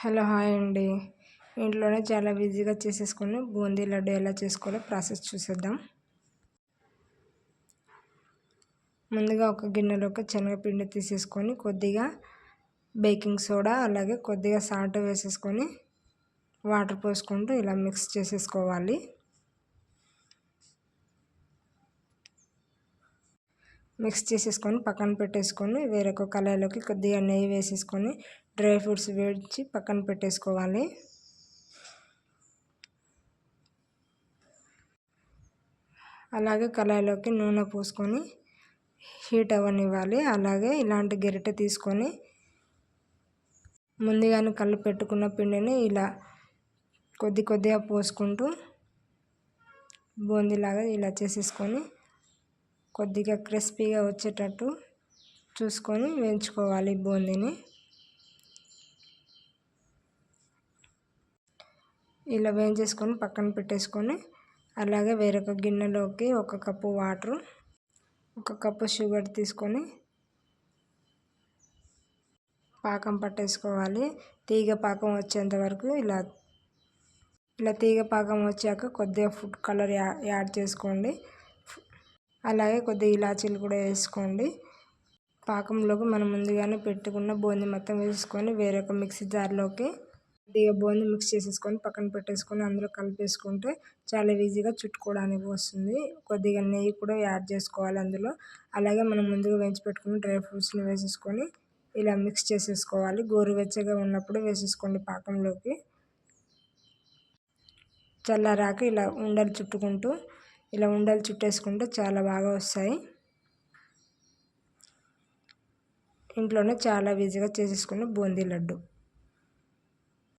Hello hi అండి. ఇంట్లోనే చాలా ఈజీగా చేసేసుకుని బూందీ లడ్డు ఎలా చేసుకోవాలో ప్రాసెస్ చూసేద్దాం. ముందుగా ఒక గిన్నెలోకి శనగపిండి తీసేసుకొని కొద్దిగా బేకింగ్ సోడా అలాగే కొద్దిగా సాల్ట్ వేసేసుకొని వాటర్ పోసుకుంటూ ఇలా మిక్స్ చేసేసుకోవాలి. మిక్స్ చేసేసుకొని పక్కన పెట్టేసుకొని వేరొక కళాయిలోకి కొద్దిగా నెయ్యి వేసేసుకొని డ్రై ఫ్రూట్స్ వేడిచి పక్కన పెట్టేసుకోవాలి. అలాగే కళాయిలోకి నూనె పోసుకొని హీట్ అవ్వనివ్వాలి. అలాగే ఇలాంటి గరిటె తీసుకొని ముందుగానే కళ్ళు పెట్టుకున్న పిండిని ఇలా కొద్ది కొద్దిగా పోసుకుంటూ బూందీలాగా ఇలా చేసేసుకొని కొద్దిగా క్రిస్పీగా వచ్చేటట్టు చూసుకొని వేయించుకోవాలి బూందీని. ఇలా వేయించేసుకొని పక్కన పెట్టేసుకొని అలాగే వేరొక గిన్నెలోకి ఒక కప్పు వాటర్ ఒక కప్పు షుగర్ తీసుకొని పాకం పట్టేసుకోవాలి. తీగ పాకం వచ్చేంత వరకు ఇలా ఇలా తీగ పాకం వచ్చాక కొద్దిగా ఫుడ్ కలర్ యాడ్ చేసుకోండి. అలాగే కొద్దిగా ఇలాచీలు కూడా వేసుకోండి. పాకంలోకి మనం ముందుగానే పెట్టుకున్న బూందీ మొత్తం వేసుకొని వేరొక మిక్సీ జార్లోకి కొద్దిగా బూందీ మిక్స్ చేసేసుకొని పక్కన పెట్టేసుకొని అందులో కలిపేసుకుంటే చాలా ఈజీగా చుట్టుకోవడానికి వస్తుంది. కొద్దిగా నెయ్యి కూడా యాడ్ చేసుకోవాలి అందులో. అలాగే మనం ముందుగా వేయించి పెట్టుకున్న డ్రై ఫ్రూట్స్ని వేసేసుకొని ఇలా మిక్స్ చేసేసుకోవాలి. గోరువెచ్చగా ఉన్నప్పుడు వేసేసుకోండి పాకంలోకి. చల్లారాక ఇలా ఉండలు చుట్టుకుంటూ ఇలా ఉండలు చుట్టేసుకుంటే చాలా బాగా వస్తాయి. ఇంట్లోనే చాలా ఈజీగా చేసేసుకున్న బూందీ లడ్డు.